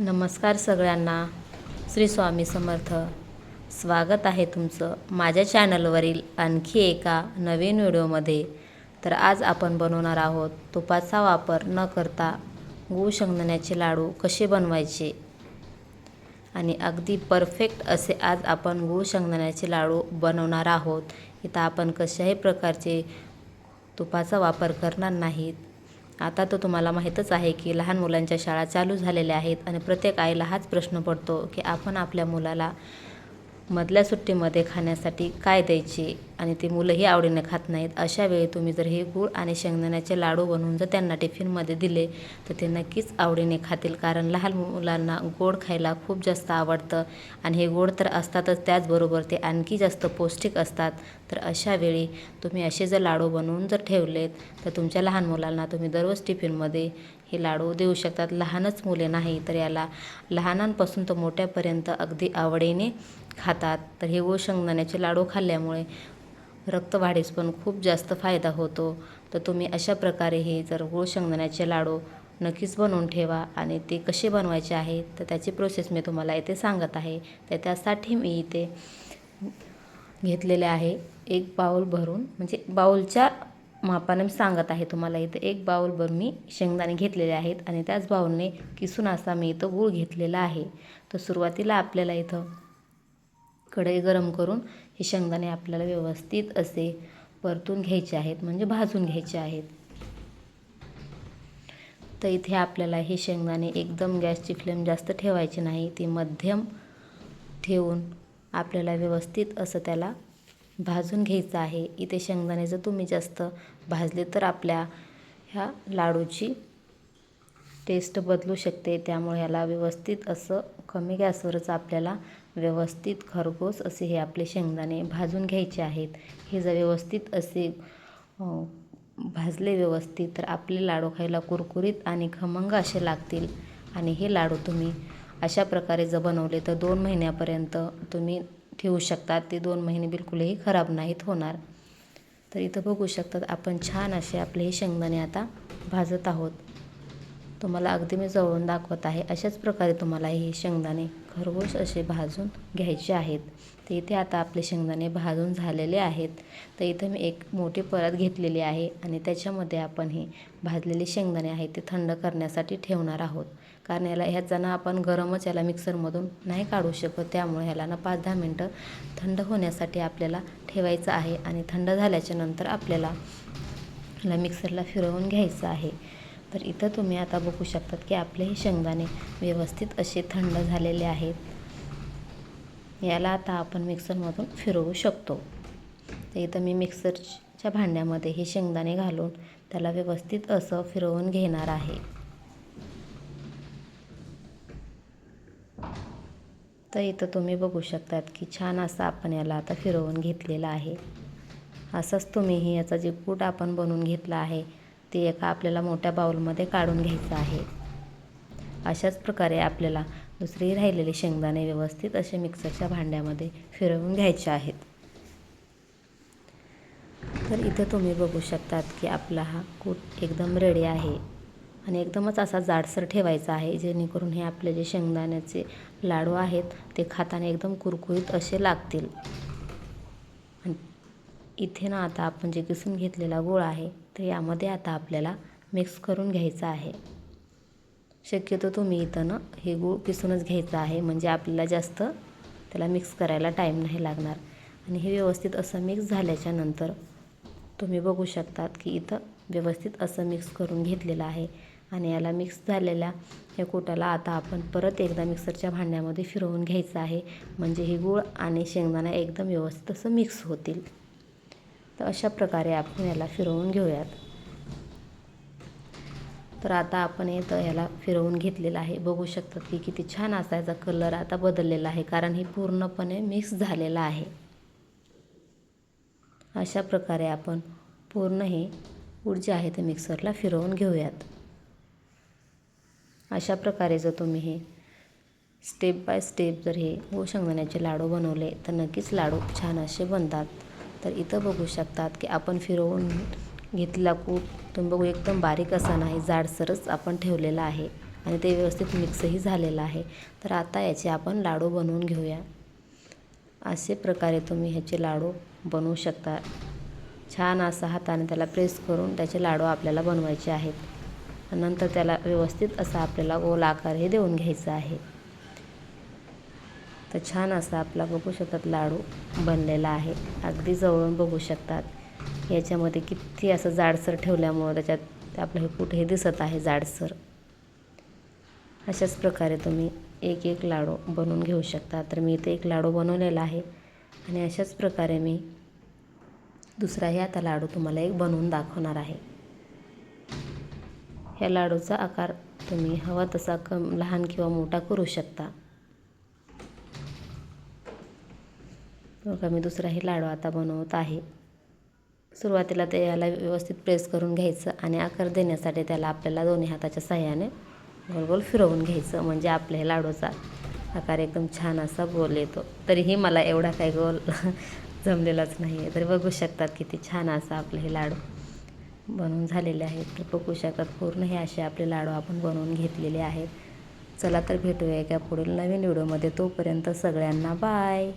नमस्कार सगळ्यांना. श्री स्वामी समर्थ. स्वागत आहे तुमचं माझ्या चॅनलवरील आणखी एका नवीन व्हिडिओमध्ये. तर आज आपण बनवणार आहोत तुपाचा वापर न करता गूळ शेंगदाण्याचे लाडू कसे बनवायचे? आणि अगदी परफेक्ट असे आज आपण गूळ शेंगदाण्याचे लाडू बनवणार आहोत. इथं आपण कशाही प्रकारचे तुपाचा वापर करणार नाहीत. आता तर तुम्हाला माहीतच आहे की लहान मुलांच्या शाळा चालू झालेल्या आहेत आणि प्रत्येक आईला हाच प्रश्न पडतो की आपण आपल्या मुलाला मधल्या सुट्टीमध्ये खाण्यासाठी काय द्यायचे आणि ते मुलंही आवडीने खात नाहीत अशा वेळी तुम्ही जर हे गूळ आणि शेंगदाण्याचे लाडू बनवून जर त्यांना टिफिनमध्ये दिले तर ते नक्कीच आवडीने खातील. कारण लहान मुलांना गोड खायला खूप जास्त आवडतं आणि हे गोड तर असतातच त्याचबरोबर ते आणखी जास्त पौष्टिक असतात. तर अशा वेळी तुम्ही असे जर लाडू बनवून जर ठेवलेत तर तुमच्या लहान मुलांना तुम्ही दररोज टिफिनमध्ये हे लाडू देऊ शकतात. लहानच मुले नाही तर याला लहानांपासून तर मोठ्यापर्यंत अगदी आवडीने खातात. तर हे गूळ शेंगदाण्याचे लाडू खाल्ल्यामुळे रक्तवाढीस पण खूप जास्त फायदा होतो. तर तुम्ही अशा प्रकारे हे जर गोळ शेंगदाण्याचे लाडू नक्कीच बनवून ठेवा आणि ते कसे बनवायचे आहे तर त्याची प्रोसेस मी तुम्हाला इथे सांगत आहे. तर त्यासाठी मी इथे घेतलेले आहे एक बाऊल भरून म्हणजे बाऊलच्या मापानं मी सांगत आहे तुम्हाला इथं. एक बाऊलभर मी शेंगदाणे घेतलेले आहेत आणि त्याच बाऊलने किसून असा मी इथं गूळ घेतलेला आहे. तर सुरुवातीला आपल्याला इथं कढई गरम करून हे शेंगदाणे आपल्याला व्यवस्थित असे परतून घ्यायचे आहेत म्हणजे भाजून घ्यायचे आहेत. तर इथे आपल्याला हे शेंगदाणे एकदम गॅसची फ्लेम जास्त ठेवायची नाही ती मध्यम ठेवून आपल्याला व्यवस्थित असं त्याला भाजून घ्यायचं आहे. इथे शेंगदाणे जर तुम्ही जास्त भाजले तर आपल्या ह्या लाडूची टेस्ट बदलू शकते. त्यामुळे ह्याला व्यवस्थित असं कमी गॅसवरच आपल्याला व्यवस्थित खरगोस असे हे आपले शेंगदाणे भाजून घ्यायचे आहेत. हे जर व्यवस्थित असे भाजले व्यवस्थित तर आपले लाडू खायला कुरकुरीत आणि खमंग असे लागतील. आणि हे लाडू तुम्ही अशा प्रकारे जर बनवले तर दोन महिन्यापर्यंत तुम्ही ठेवू शकतात. ते दोन महिने बिलकुलही खराब नाहीत होणार. तर इथं बघू शकतात आपण छान असे आपले हे शेंगदाणे आता भाजत आहोत. तुम्हाला अगदी मी जवळून दाखवत आहे अशाच प्रकारे तुम्हाला हे शेंगदाणे खरगोश असे भाजून घ्यायचे आहेत. तर इथे आता आपले शेंगदाणे भाजून झालेले आहेत. तर इथं मी एक मोठी परत घेतलेली आहे आणि त्याच्यामध्ये आपण हे भाजलेले शेंगदाणे आहेत ते थंड करण्यासाठी ठेवणार आहोत. कारण याला ह्याचा आपण गरमच याला मिक्सरमधून नाही काढू शकत. त्यामुळे ह्याला ना पाच दहा मिनटं थंड होण्यासाठी आपल्याला ठेवायचं आहे आणि थंड झाल्याच्यानंतर आपल्याला ह्याला मिक्सरला फिरवून घ्यायचं आहे. तर इथं तुम्ही आता बघू शकतात की आपले हे शेंगदाणे व्यवस्थित असे थंड झालेले आहेत. याला आता आपण मिक्सरमधून फिरवू शकतो. तर इथं मी मिक्सरच्या भांड्यामध्ये हे शेंगदाणे घालून त्याला व्यवस्थित असं फिरवून घेणार आहे. तर इथं तुम्ही बघू शकतात की छान असं आपण याला आता फिरवून घेतलेलं आहे. असंच तुम्हीही याचा जे कूट आपण बनवून घेतला आहे ते एका आपल्याला मोठ्या बाऊलमध्ये काढून घ्यायचं आहे. अशाच प्रकारे आपल्याला दुसरी राहिलेले शेंगदाणे व्यवस्थित असे मिक्सरच्या भांड्यामध्ये फिरवून घ्यायचे आहेत. तर इथं तुम्ही बघू शकतात की आपला हा कूट एकदम रेडी आहे. आणि एकदमच असा जाडसर ठेवायचा आहे जेणेकरून हे आपले जे शेंगदाण्याचे लाडू आहेत ते खाताना एकदम कुरकुरीत असे लागतील. इथे ना आता आपण जे किसून घेतलेला गोळ आहे तर यामध्ये आता आपल्याला मिक्स करून घ्यायचं आहे. शक्यतो तुम्ही इथं ना हे गूळ किसूनच घ्यायचं आहे म्हणजे आपल्याला जास्त त्याला मिक्स करायला टाईम नाही लागणार. आणि हे व्यवस्थित असं मिक्स झाल्याच्यानंतर तुम्ही बघू शकतात की इथं व्यवस्थित असं मिक्स करून घेतलेलं आहे. आणि याला मिक्स झालेल्या या कोटाला आता आपण परत एकदा मिक्सरच्या भांड्यामध्ये फिरवून घ्यायचं आहे. म्हणजे हे गूळ आणि शेंगदाणा एकदम व्यवस्थित असं मिक्स होतील. तर अशा प्रकारे आपण याला फिरवून घेऊयात. तर आता आपण हे तर याला फिरवून घेतलेलं आहे. बघू शकतात की किती छान असा याचा कलर आता बदललेला आहे. कारण हे पूर्णपणे मिक्स झालेलं आहे. अशा प्रकारे आपण पूर्ण हे पूड जे आहे ते मिक्सरला फिरवून घेऊयात. अशा प्रकारे जर तुम्ही हे स्टेप बाय स्टेप जर हे गो शेंगदाण्याचे लाडू बनवले तर नक्कीच लाडू छान असे बनतात. तर इथं बघू शकतात की आपण फिरवून घेतलेला कूट तुम्ही बघू एकदम बारीक असा नाही जाडसरच आपण ठेवलेला आहे आणि ते व्यवस्थित मिक्सही झालेलं आहे. तर आता याचे आपण लाडू बनवून घेऊया. असे प्रकारे तुम्ही ह्याचे लाडू बनवू शकता. छान असा हाताने त्याला प्रेस करून त्याचे लाडू आपल्याला बनवायचे आहेत. नंतर त्याला व्यवस्थित असा आपल्याला गोल आकार हे देऊन घ्यायचा आहे. तर छान असा आपला बघू शकतात लाडू बनलेला आहे. अगदी जवळून बघू शकतात. याच्यामध्ये किती असं जाडसर ठेवल्यामुळं त्याच्यात आपलं हे कुठे दिसत आहे जाडसर. अशाच प्रकारे तुम्ही एक एक लाडू बनवून घेऊ शकता. तर मी इथे एक लाडू बनवलेला आहे. आणि अशाच प्रकारे मी दुसराही आता लाडू तुम्हाला एक बनवून दाखवणार आहे. ह्या लाडूचा आकार तुम्ही हवा तसा कम लहान किंवा मोठा करू शकता. बघा मी दुसराही लाडू आता बनवत आहे. सुरुवातीला ते याला व्यवस्थित प्रेस करून घ्यायचं आणि आकार देण्यासाठी त्याला आपल्याला दोन्ही हाताच्या सहाय्याने गोल गोल फिरवून घ्यायचं म्हणजे आपल्या लाडूचा आकार एकदम छान असा गोल येतो. तरीही मला एवढा काही गोल जमलेलाच नाही आहे तर बघू शकतात किती छान असा आपले हे लाडू बनवून झालेले आहेत. तर बघू शकतात पूर्ण हे असे आपले लाडू आपण बनवून घेतलेले आहेत. चला तर भेटूया एका पुढील नवीन व्हिडिओमध्ये. तोपर्यंत सगळ्यांना बाय